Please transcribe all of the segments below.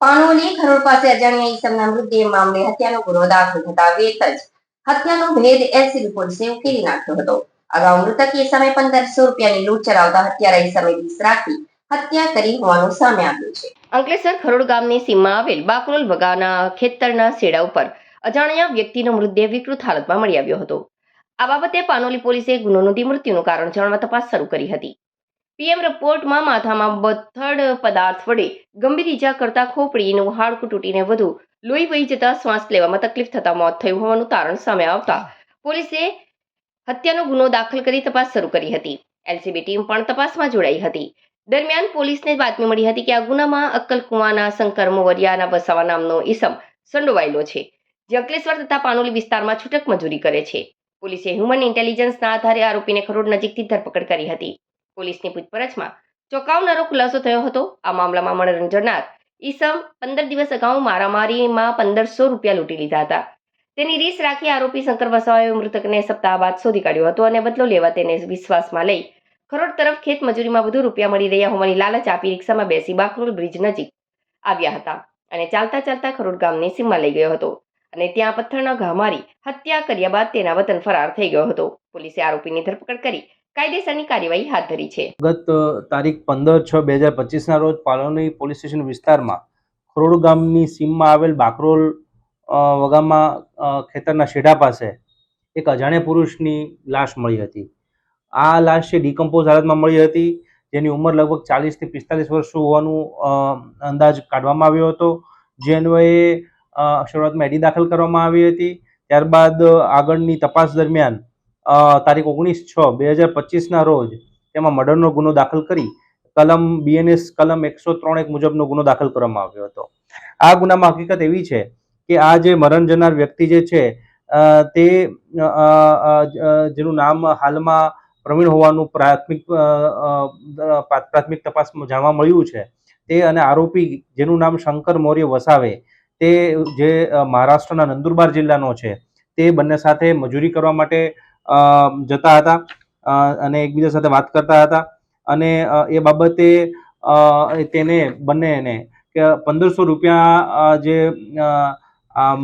પાનોલી ખરોડ પાસે અજાણ્યા ઈસમના મૃતદેહ મામલે હત્યાનો ગુનો દાખલ થતા વેત જ હત્યાનો ભેદ એલસીબી પોલીસે ઉકેલી નાખ્યો હતો. અગાઉ મૃતક ઈસમે પંદરસો રૂપિયાની લૂંટ ચલાવતા હત્યારા ઈસમે રીસ રાખી હત્યા કરી હોવાનું સામે આવ્યું છે. અંકલેશ્વર ખરોડ ગામની સીમમાં આવેલ બાકરોલ ભગાના ખેતરના સેડા ઉપર અજાણ્યા વ્યક્તિનો મૃતદેહ વિકૃત હાલતમાં મળી આવ્યો હતો. આ બાબતે પાનોલી પોલીસે ગુનો નોંધી મૃત્યુનું કારણ જાણવા તપાસ શરૂ કરી હતી. પીએમ રિપોર્ટમાં માથામાં બથડ પદાર્થ વડે ગંભીર ઈજા કરતા ખોપડીનું હાડકું તૂટીને વધુ લોહી વહી જતા શ્વાસ લેવામાં તકલીફ થતા મોત થયું હોવાનું તારણ સામે આવતા પોલીસે હત્યાનો ગુનો દાખલ કરી તપાસ શરૂ કરી હતી. એલસીબી ટીમ પણ તપાસમાં જોડાઈ હતી. દરમિયાન પોલીસને બાતમી મળી હતી કે આ ગુનામાં અક્કલકુવાના શંકર મોવરિયાના વસાવા નામનો ઈસમ સંડોવાયેલો છે, જે અંકલેશ્વર તથા પાનોલી વિસ્તારમાં છૂટક મજૂરી કરે છે. પોલીસે હ્યુમન ઇન્ટેલિજન્સના આધારે આરોપીને ખરોડ નજીકથી ધરપકડ કરી હતી. પોલીસની પૂછપરછમાં ચોંકાવનારો ખુલાસો થયો હતો. આ મામલામાં મનોરંજનાર ઈસમ પંદર દિવસ અગાઉ મારામારીમાં પંદરસો રૂપિયા લૂંટી લીધા હતા. તેની રીસ રાખી આરોપી શંકર વસાવાએ મૃતકને સપ્તાહ બાદ શોધી કાઢ્યો હતો અને બદલો લેવા તેને વિશ્વાસમાં લઈ ખરોડ તરફ ખેત મજૂરીમાં વધુ રૂપિયા મળી રહ્યા હોવાની લાલચ આપી રિક્ષામાં બેસી બાકરોલ બ્રિજ નજીક આવ્યા હતા અને ચાલતા ચાલતા ખરોડ ગામની સીમમાં લઈ ગયો હતો અને ત્યાં પથ્થરના ઘા મારી હત્યા કર્યા બાદ તેના વતન ફરાર થઈ ગયો હતો. પોલીસે આરોપીની ધરપકડ કરી કાયદેસરની કાર્યવાહી હાથ ધરી છે. ગત તારીખ પંદર છ બે હજાર પચીસના રોજ પાલોની પોલીસ સ્ટેશન વિસ્તારમાં ખરોડ ગામની સીમમાં આવેલ બાકરોલ વગામાં ખેતરના શેઢા પાસે એક અજાણ્યા પુરુષની લાશ મળી હતી. આ લાશ છે ડિકમ્પોઝ હાલતમાં મળી હતી, જેની ઉંમર લગભગ ચાલીસથી પિસ્તાલીસ વર્ષ હોવાનું અંદાજ કાઢવામાં આવ્યો હતો. જે અન્વયે શરૂઆતમાં એડી દાખલ કરવામાં આવી હતી. ત્યારબાદ આગળની તપાસ દરમિયાન તારીખ ઓગણીસ છ, બે હજાર પચીસના રોજ તેમાં મર્ડરનો ગુનો દાખલ કરી કલમ બીએનએસ કલમ એકસો ત્રણ એક મુજબનો ગુનો દાખલ કરવામાં આવ્યો હતો. આ ગુનામાં હકીકત એવી છે કે આ જે મરણ જનાર વ્યક્તિ જે છે તે જેનું નામ હાલમાં પ્રવીણ હોવાનું પ્રાથમિક પ્રાથમિક તપાસમાં જાણવા મળ્યું છે. તે અને આરોપી જેનું નામ શંકર મૌર્ય વસાવે, તે જે મહારાષ્ટ્રના નંદુરબાર જિલ્લાનો છે, તે બંને સાથે મજૂરી કરવા માટે જતા હતા. અને એકબીજા સાથે વાત કરતા હતા. અને એ બાબતે તેને બંનેને કે પંદરસો રૂપિયા જે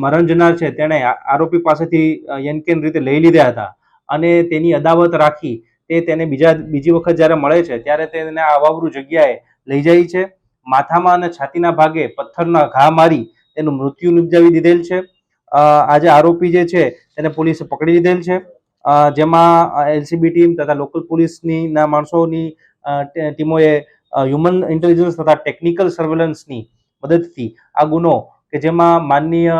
મરણ જનાર છે તેણે આરોપી પાસેથી યનકેન રીતે લઈ લીધા હતા. અને તેની અદાવત રાખી તે તેને બીજા, બીજી વખત જ્યારે મળે છે ત્યારે તેને અવાવરૂ જગ્યાએ લઈ જાય છે. માથામાં અને છાતીના ભાગે પથ્થરના ઘા મારી તેનું મૃત્યુ નિપજાવી દીધેલ છે. આજે આરોપી જે છે તેને પોલીસે પકડી લીધેલ છે. જેમાં એલસીબી ટીમ તથા લોકલ પોલીસની ના માણસોની ટીમોએ હ્યુમન ઇન્ટેલિજન્સ તથા ટેકનિકલ સર્વેલન્સની મદદથી આ ગુનો કે જેમાં માનનીય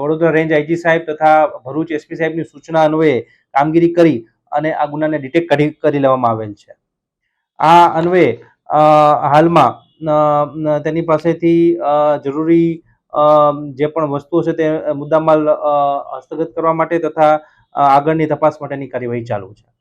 વડોદરા રેન્જ આઈજી સાહેબ તથા ભરૂચ એસપી સાહેબની સૂચના અન્વયે કામગીરી કરી અને આ ગુનાને ડિટેક્ટ કરી કરી લેવામાં આવેલ છે. આ અન્વયે હાલમાં તેની પાસેથી જરૂરી જે પણ વસ્તુઓ છે તે મુદ્દામાલ હસ્તગત કરવા માટે તથા આગળની તપાસ માટેની કાર્યવાહી ચાલુ છે.